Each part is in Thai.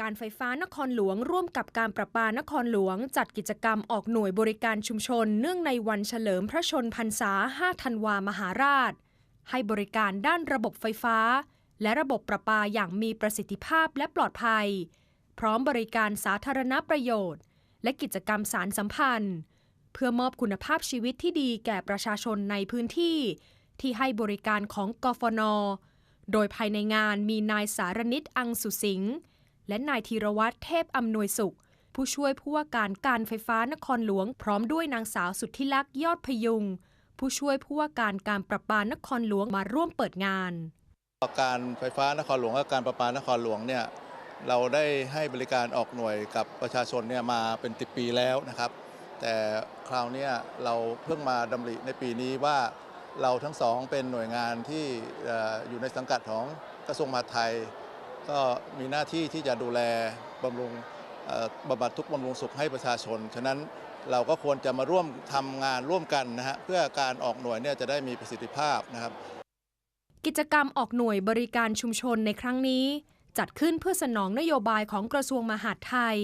การไฟฟ้านครหลวง ร่วมกับการประปานครหลวง จัดกิจกรรมออกหน่วยบริการชุมชน เนื่องในวันเฉลิมพระชนพรรษา 5 ธันวามหาราช ให้บริการด้านระบบไฟฟ้า และระบบประปาอย่างมีประสิทธิภาพและปลอดภัย พร้อมบริการสาธารณประโยชน์ และกิจกรรมสารสัมพันธ์ เพื่อมอบคุณภาพชีวิตที่ดีแก่ประชาชนในพื้นที่ ที่ให้บริการของกฟน โดยภายในงานมีนายสารนิตอังสุสิงห์ และนายธีรวัตรเทพอำนวยสุข ผู้ช่วยผู้ว่าการการไฟฟ้านครหลวง พร้อมด้วยนางสาวสุทธิลักษณ์ยอดพยุง ผู้ช่วยผู้ว่าการการประปานครหลวงมาร่วมเปิดงานการไฟฟ้านครหลวงและการประปานครหลวงเนี่ยเราได้ให้บริการออกหน่วยกับประชาชนเนี่ยมาเป็นติปีแล้วนะครับ แต่คราวเนี้ยเราเพิ่งมาดำริในปีนี้ว่าเราทั้งสองเป็นหน่วยงานที่อยู่ในสังกัดของกระทรวงมหาดไทย ก็มีหน้าที่ที่จะดูแลบำรุงบำบัดทุกบำรุงสุขให้ประชาชน ฉะนั้นเราก็ควรจะมาร่วมทำงานร่วมกันนะฮะเพื่อการออกหน่วยเนี่ยจะได้มีประสิทธิภาพนะครับ กิจกรรมออกหน่วยบริการชุมชนในครั้งนี้ จัดขึ้นเพื่อสนองนโยบายของกระทรวงมหาดไทย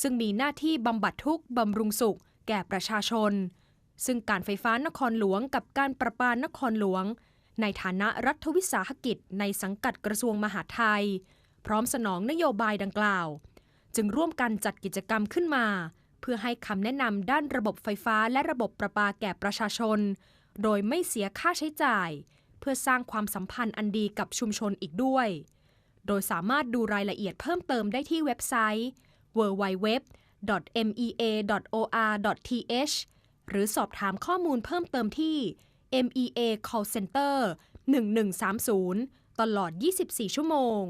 ซึ่งมีหน้าที่บำบัดทุกข์บำรุงสุข แก่ประชาชน ซึ่งการไฟฟ้านครหลวงกับการประปานครหลวง ในฐานะรัฐวิสาหกิจในสังกัดกระทรวงมหาดไทย พร้อมสนองนโยบายดังกล่าว จึงร่วมกันจัดกิจกรรมขึ้นมา เพื่อให้คำแนะนำด้านระบบไฟฟ้าและระบบประปาแก่ประชาชน โดยไม่เสียค่าใช้จ่าย เพื่อสร้างความสัมพันธ์อันดีกับชุมชนอีกด้วย โดยสามารถดูรายละเอียดเพิ่มเติมได้ที่เว็บไซต์ www.mea.or.th หรือสอบถามข้อมูลเพิ่มเติมที่ MEA Call Center 1130 ตลอด 24 ชั่วโมง